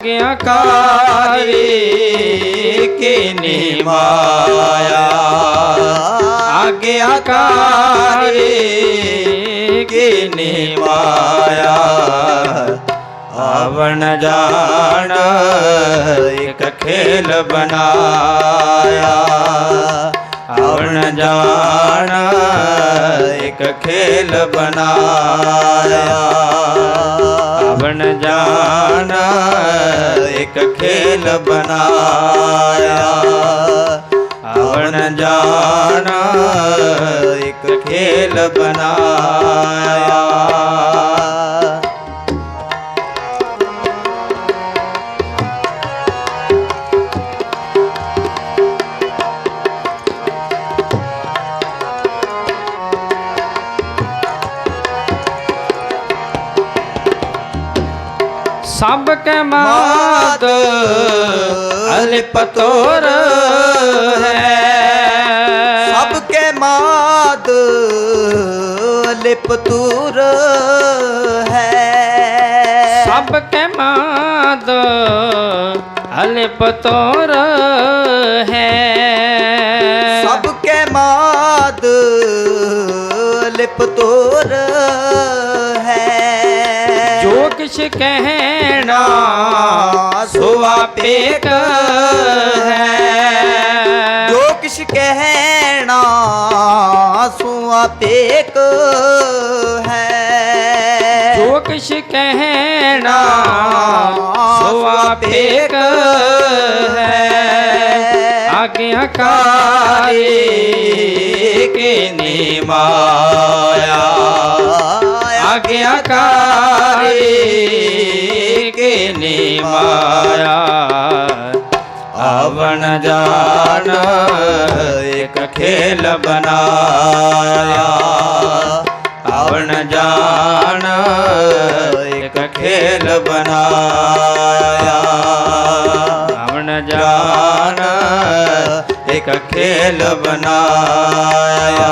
आज्ञाकारी की माया आज्ञाकारी की माया अवन जान एक खेल बनाया। अवन जान एक खेल बनाया। अवन जाना एक खेल बनाया। रावण जाना एक खेल बनाया। ਸਭ ਕੇ ਮਾਤ ਅਲਿਪ ਤੋਰ ਹੈ। ਸਭ ਕੇ ਮਾਤ ਅਲਿਪ ਤੂਰ ਹੈ। ਸਭ ਕੇ ਮਾਤ ਅਲਿਪ ਤੋਰ ਹੈ। ਸਭ ਕੇ ਮਾਤ ਅਲਿਪ ਤੋਰ ਹੈ। किस कहना सुआपेक है। जो किश कहना सुआपेक है। जो किश कहना सुआपेक है। आज्ञाकारी के आगे आज्ञाकार के ने माया। अवन जान एक खेल बनाया। अवन जान एक खेल बनाया। अवन जान एक खेल बनाया।